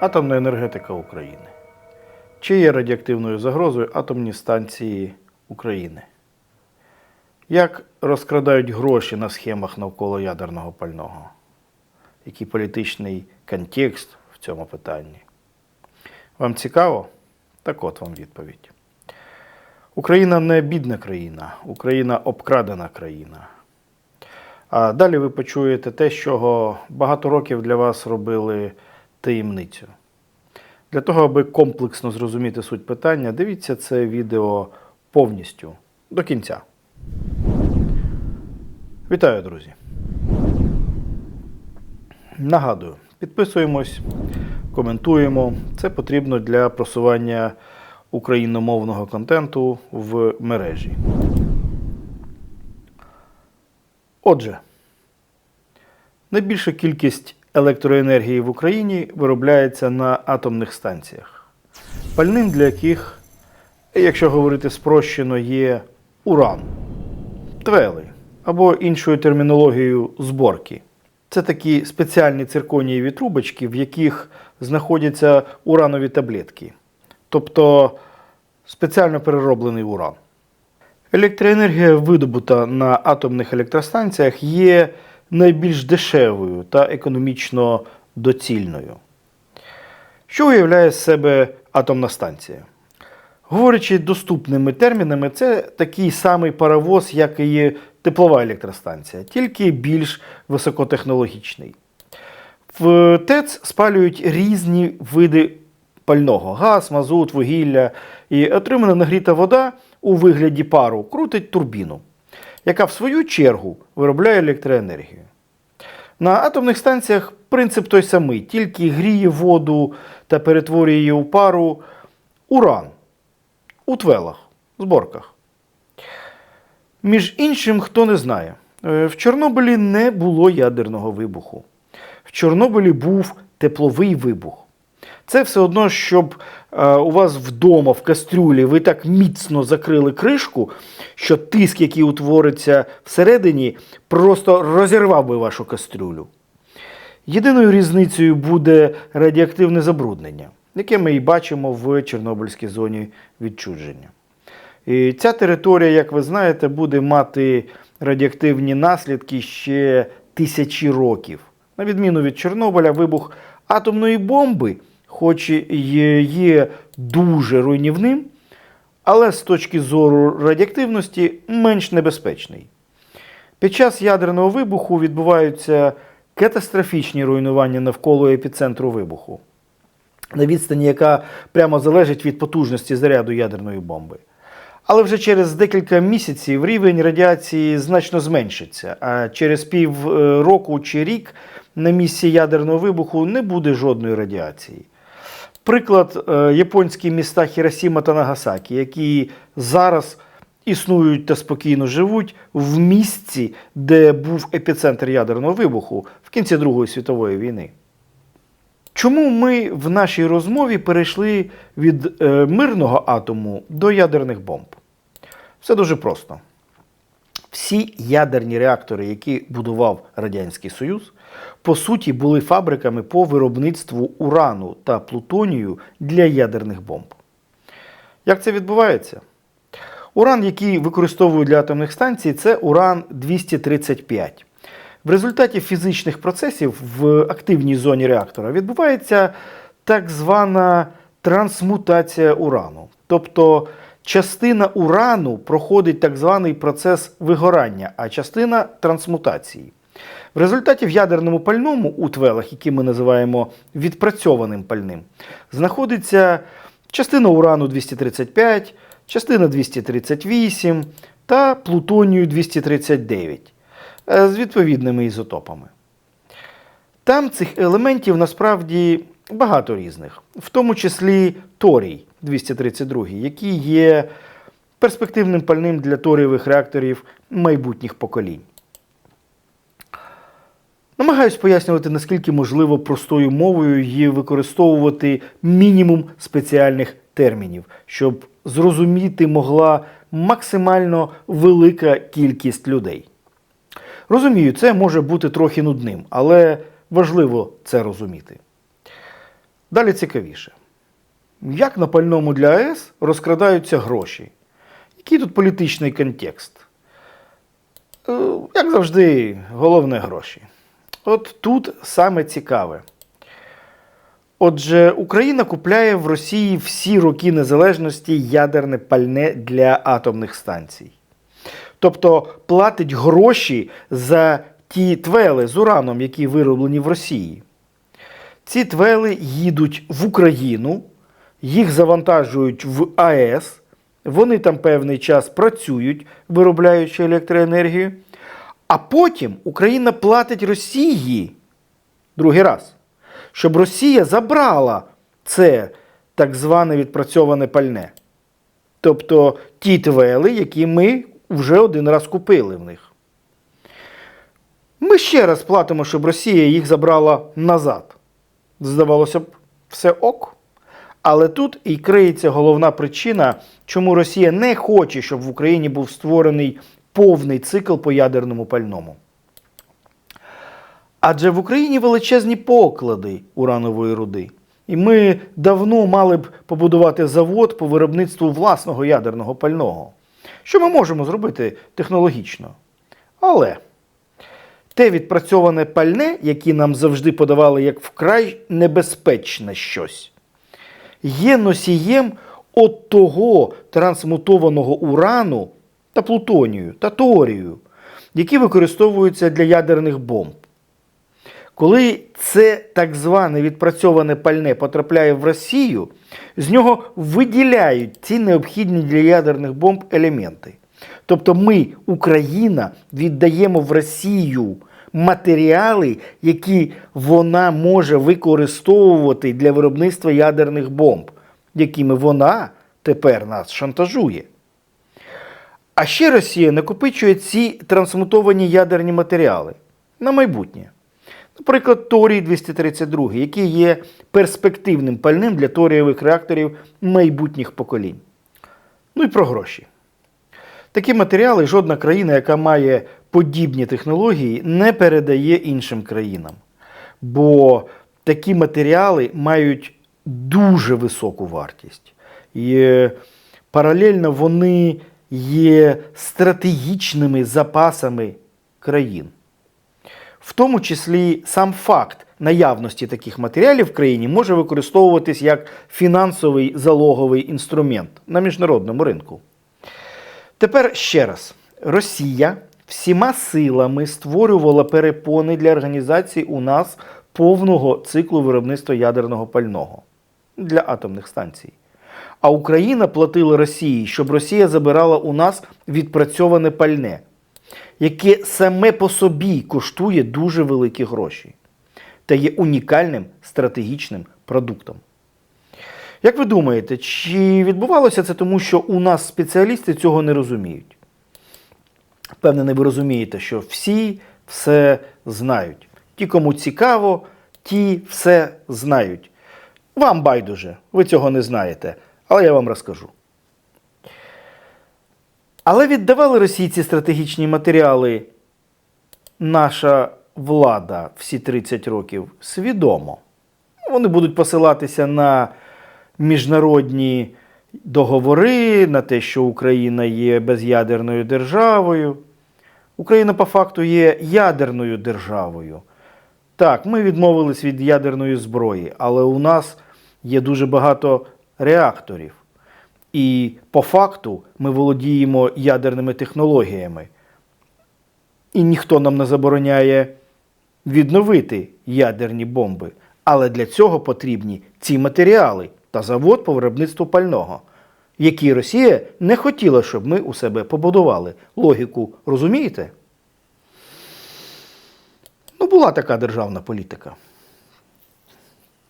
Атомна енергетика України. Чи є радіоактивною загрозою атомні станції України? Як розкрадають гроші на схемах навколо ядерного пального? Який політичний контекст в цьому питанні? Вам цікаво? Так от вам відповідь. Україна не бідна країна, Україна обкрадена країна. А далі ви почуєте те, чого багато років для вас робили таємницю. Для того, аби комплексно зрозуміти суть питання, дивіться це відео повністю до кінця. Вітаю, друзі! Нагадую, підписуємось, коментуємо. Це потрібно для просування україномовного контенту в мережі. Отже, найбільша кількість електроенергії в Україні виробляється на атомних станціях, пальним для яких, якщо говорити спрощено, є уран, твели або іншою термінологією зборки. Це такі спеціальні цирконієві трубочки, в яких знаходяться уранові таблетки, тобто спеціально перероблений уран. Електроенергія, видобута на атомних електростанціях, є найбільш дешевою та економічно доцільною. Що уявляє з себе атомна станція? Говорячи доступними термінами, це такий самий паровоз, як і теплова електростанція, тільки більш високотехнологічний. В ТЕЦ спалюють різні види пального: газ, мазут, вугілля. І отримана нагріта вода у вигляді пару крутить турбіну, яка в свою чергу виробляє електроенергію. На атомних станціях принцип той самий, тільки гріє воду та перетворює її у пару уран у твелах, зборках. Між іншим, хто не знає, е, в Чорнобилі не було ядерного вибуху. В Чорнобилі був тепловий вибух. Це все одно, щоб е, у вас вдома в кастрюлі ви так міцно закрили кришку, що тиск, який утвориться всередині, просто розірвав би вашу кастрюлю. Єдиною різницею буде радіоактивне забруднення, яке ми і бачимо в Чорнобильській зоні відчудження. І ця територія, як ви знаєте, буде мати радіоактивні наслідки ще тисячі років. На відміну від Чорнобиля, вибух атомної бомби, хоч і є дуже руйнівним, але з точки зору радіоактивності менш небезпечний. Під час ядерного вибуху відбуваються катастрофічні руйнування навколо епіцентру вибуху, на відстані, яка прямо залежить від потужності заряду ядерної бомби. Але вже через декілька місяців рівень радіації значно зменшиться, а через пів е, року чи рік на місці ядерного вибуху не буде жодної радіації. Приклад е, японські міста Хіросіма та Нагасакі, які зараз існують та спокійно живуть в місці, де був епіцентр ядерного вибуху в кінці Другої світової війни. Чому ми в нашій розмові перейшли від е, мирного атому до ядерних бомб? Все дуже просто. Всі ядерні реактори, які будував Радянський Союз, по суті були фабриками по виробництву урану та плутонію для ядерних бомб. Як це відбувається? Уран, який використовують для атомних станцій, це уран 235. В результаті фізичних процесів в активній зоні реактора відбувається так звана трансмутація урану. Тобто частина урану проходить так званий процес вигорання, а частина трансмутації. В результаті в ядерному пальному у твелах, які ми називаємо відпрацьованим пальним, знаходиться частина урану 235, частина 238 та плутонію 239 е, з відповідними ізотопами. Там цих елементів насправді багато різних, в тому числі торій 232, який є перспективним пальним для торієвих реакторів майбутніх поколінь. Намагаюсь пояснювати, наскільки можливо простою мовою і використовувати мінімум спеціальних термінів, щоб зрозуміти могла максимально велика кількість людей. Розумію, це може бути трохи нудним, але важливо це розуміти. Далі цікавіше. Як на пальному для АЕС розкрадаються гроші? Який тут політичний контекст? Е, Як завжди, головне гроші. От тут саме цікаве. Отже, Україна купляє в Росії всі роки незалежності ядерне пальне для атомних станцій. Тобто платить гроші за ті твели з ураном, які вироблені в Росії. Ці твели їдуть в Україну, їх завантажують в АЕС, вони там певний час працюють, виробляючи електроенергію. А потім Україна платить Росії другий раз, щоб Росія забрала це так зване відпрацьоване пальне. Тобто ті твели, які ми вже один раз купили в них. Ми ще раз платимо, щоб Росія їх забрала назад. Здавалося б, все ок. Але тут і криється головна причина, чому Росія не хоче, щоб в Україні був створений повний цикл по ядерному пальному. Адже в Україні величезні поклади уранової руди. І ми давно мали б побудувати завод по виробництву власного ядерного пального. Що ми можемо зробити технологічно? Але те відпрацьоване пальне, яке нам завжди подавали як вкрай небезпечне щось, є носієм от того трансмутованого урану та плутонію та торію, які використовуються для ядерних бомб. Коли це так зване відпрацьоване пальне потрапляє в Росію, з нього виділяють ці необхідні для ядерних бомб елементи. Тобто ми, Україна, віддаємо в Росію матеріали, які вона може використовувати для виробництва ядерних бомб, якими вона тепер нас шантажує. А ще Росія накопичує ці трансмутовані ядерні матеріали на майбутнє. Наприклад, Торій 232, який є перспективним пальним для торієвих реакторів майбутніх поколінь. Ну і про гроші. Такі матеріали жодна країна, яка має подібні технології, не передає іншим країнам. Бо такі матеріали мають дуже високу вартість. І е, паралельно вони є стратегічними запасами країн. В тому числі сам факт наявності таких матеріалів в країні може використовуватись як фінансовий залоговий інструмент на міжнародному ринку. Тепер ще раз: Росія всіма силами створювала перепони для організації у нас повного циклу виробництва ядерного пального для атомних станцій. А Україна платила Росії, щоб Росія забирала у нас відпрацьоване пальне, яке саме по собі коштує дуже великі гроші та є унікальним стратегічним продуктом. Як ви думаєте, чи відбувалося це тому, що у нас спеціалісти цього не розуміють? Впевнений, ви розумієте, що всі все знають. Ті, кому цікаво, ті все знають. Вам байдуже, ви цього не знаєте, але я вам розкажу. Але віддавали російці стратегічні матеріали наша влада всі 30 років свідомо. Вони будуть посилатися на міжнародні договори, на те, що Україна є безядерною державою. Україна по факту є ядерною державою. Так, ми відмовились від ядерної зброї, але у нас є дуже багато реакторів. І по факту ми володіємо ядерними технологіями. І ніхто нам не забороняє відновити ядерні бомби. Але для цього потрібні ці матеріали та завод по виробництву пального, які Росія не хотіла, щоб ми у себе побудували. Логіку розумієте? Ну, була така державна політика.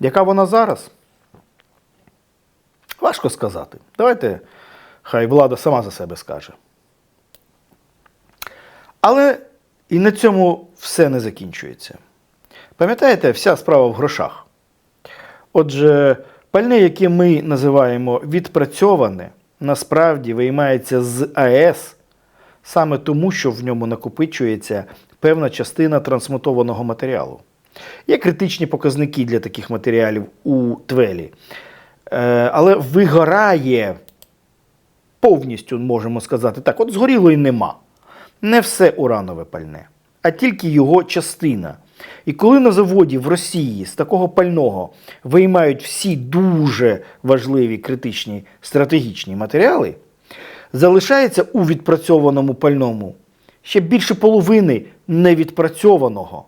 Яка вона зараз? Важко сказати. Давайте, хай влада сама за себе скаже. Але і на цьому все не закінчується. Пам'ятаєте, вся справа в грошах. Отже, пальне, яке ми називаємо відпрацьоване, насправді виймається з АЕС саме тому, що в ньому накопичується певна частина трансмутованого матеріалу. Є критичні показники для таких матеріалів у твелі. Е, але вигорає повністю, можемо сказати так, от згорілої нема. Не все уранове пальне, а тільки його частина. І коли на заводі в Росії з такого пального виймають всі дуже важливі критичні стратегічні матеріали, залишається у відпрацьованому пальному ще більше половини невідпрацьованого.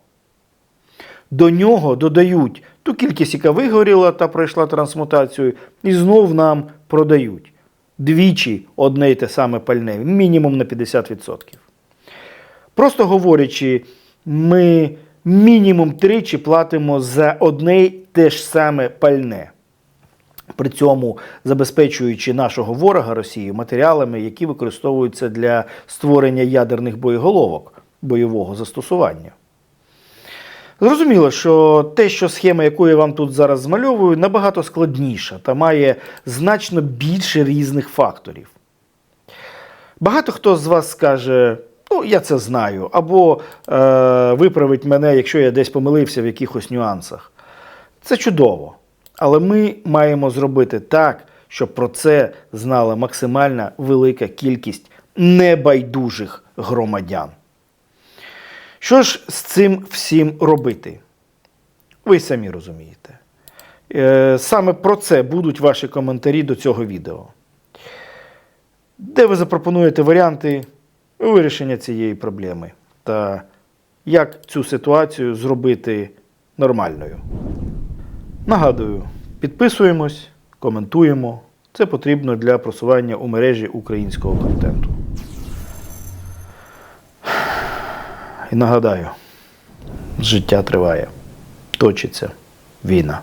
До нього додають ту кількість, яка вигоріла та пройшла трансмутацію, і знов нам продають. Двічі одне й те саме пальне, мінімум на 50%. Просто говорячи, ми мінімум тричі платимо за одне й те ж саме пальне. При цьому забезпечуючи нашого ворога Росії матеріалами, які використовуються для створення ядерних боєголовок бойового застосування. Зрозуміло, що те, що схема, яку я вам тут зараз змальовую, набагато складніша та має значно більше різних факторів. Багато хто з вас скаже, ну, я це знаю, або е, виправить мене, якщо я десь помилився в якихось нюансах. Це чудово. Але ми маємо зробити так, щоб про це знала максимальна велика кількість небайдужих громадян. Що ж з цим всім робити? Ви самі розумієте. Е, Саме про це будуть ваші коментарі до цього відео. Де ви запропонуєте варіанти вирішення цієї проблеми та як цю ситуацію зробити нормальною. Нагадую, підписуємось, коментуємо. Це потрібно для просування у мережі українського контенту. І нагадаю, життя триває, точиться війна.